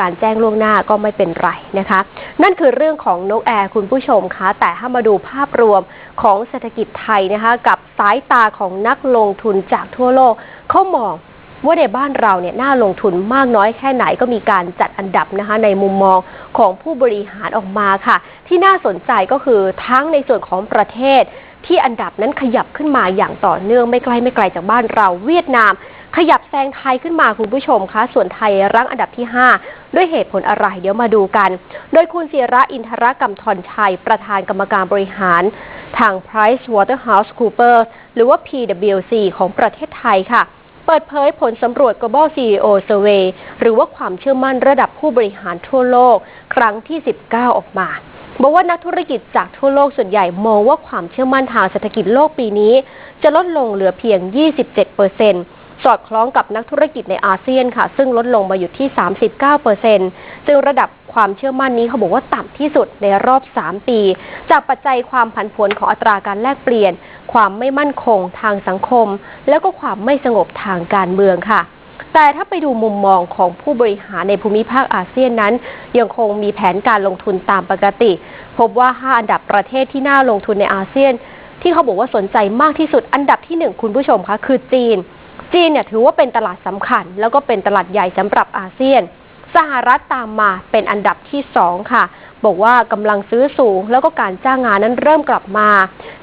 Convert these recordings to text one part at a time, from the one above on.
การแจ้งล่วงหน้าก็ไม่เป็นไรนะคะ นั่นคือเรื่องของนกแอร์คุณผู้ชมคะแต่ถ้ามาดูภาพรวมของเศรษฐกิจไทยนะคะ กับสายตาของนักลงทุนจากทั่วโลกเขามองว่าในบ้านเราเนี่ยน่าลงทุนมากน้อยแค่ไหนก็มีการจัดอันดับนะคะ ในมุมมองของผู้บริหารออกมาค่ะ ที่น่าสนใจก็คือทั้งในส่วนของประเทศที่อันดับนั้นขยับขึ้นมาอย่างต่อเนื่องไม่ไกลไม่ไกลจากบ้านเราเวียดนาม ขยับแซงไทยขึ้นมาคุณผู้ชมคะส่วนไทยรั้งอันดับที่ 5 ด้วยเหตุผลอะไรเดี๋ยวมาดูกัน โดยคุณเสียระอินทรกรรมทรชัย ประธานกรรมการบริหาร ทาง Price Waterhouse Coopers หรือว่า PwC ของประเทศไทยค่ะ เปิดเผยผลสำรวจ Global CEO Survey หรือว่าความเชื่อมั่นระดับผู้บริหารทั่วโลก ครั้งที่ 19 ออกมาบอกว่านักธุรกิจจากทั่วโลกส่วนใหญ่มองว่าความเชื่อมั่นทางเศรษฐกิจโลกปีนี้ จะลดลงเหลือเพียง 27 เปอร์เซ็นต์ สอดคล้องกับนักธุรกิจในอาเซียนค่ะ ซึ่งลดลงมาอยู่ที่ 39เปอร์เซ็นต์ซึ่งระดับความเชื่อมั่นนี้เขาบอกว่าต่ำที่สุดในรอบ 3 ปี จากปัจจัยความผันผวนของอัตราการแลกเปลี่ยน ความไม่มั่นคงทางสังคม แล้วก็ความไม่สงบทางการเมืองค่ะแต่ถ้าไปดูมุมมองของผู้บริหารในภูมิภาคอาเซียนนั้น ยังคงมีแผนการลงทุนตามปกติ พบว่า 5 อันดับประเทศที่น่าลงทุนในอาเซียน ที่เขาบอกว่าสนใจมากที่สุดอันดับที่หนึ่งคุณผู้ชมคะคือจีน จีนเนี่ยถือว่าเป็นตลาดสำคัญ แล้วก็เป็นตลาดใหญ่สำหรับอาเซียน สหรัฐตามมาเป็นอันดับที่สองค่ะ บอกว่ากำลังซื้อสูง แล้วก็การจ้างงานนั้นเริ่มกลับมา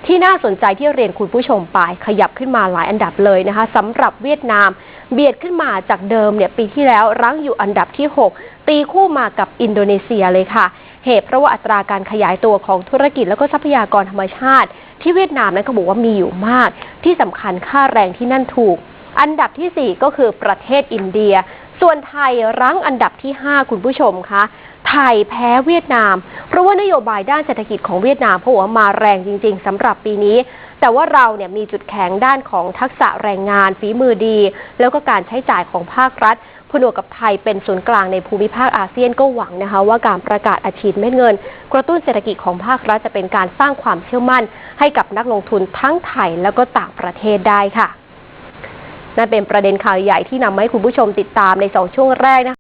ที่น่าสนใจที่เรียนคุณผู้ชมไป ขยับขึ้นมาหลายอันดับเลยนะคะสำหรับเวียดนาม เบียดขึ้นมาจากเดิมเนี่ยปีที่แล้วรั้งอยู่อันดับที่ 6 ตีคู่มากับอินโดนีเซียเลยค่ะเหตุเพราะว่าอัตราการขยายตัวของธุรกิจแล้วก็ทรัพยากรธรรมชาติ ที่เวียดนามนั้นก็บอกว่ามีอยู่มาก ที่สำคัญค่าแรงที่นั่นถูก อันดับที่ 4 ก็คือประเทศอินเดีย ส่วนไทยรั้งอันดับที่ 5 คุณผู้ชมคะไทยแพ้เวียดนาม เพราะว่านโยบายด้านเศรษฐกิจของเวียดนามเขาบอกว่ามาแรงจริง ๆสำหรับปีนี้ แต่ว่าเราเนี่ยมีจุดแข็งด้านของทักษะแรงงานฝีมือดี แล้วก็การใช้จ่ายของภาครัฐผนวกกับไทยเป็นศูนย์กลางในภูมิภาคอาเซียนก็หวังนะคะ ว่าการประกาศอาชีพเม็ดเงิน กระตุ้นเศรษฐกิจของภาครัฐจะเป็นการสร้างความเชื่อมั่น ให้กับนักลงทุนทั้งไทยแล้วก็ต่างประเทศได้ค่ะ นั่นเป็นประเด็นข่าวใหญ่ที่นำมาให้คุณผู้ชมติดตามในสองช่วงแรกนะคะ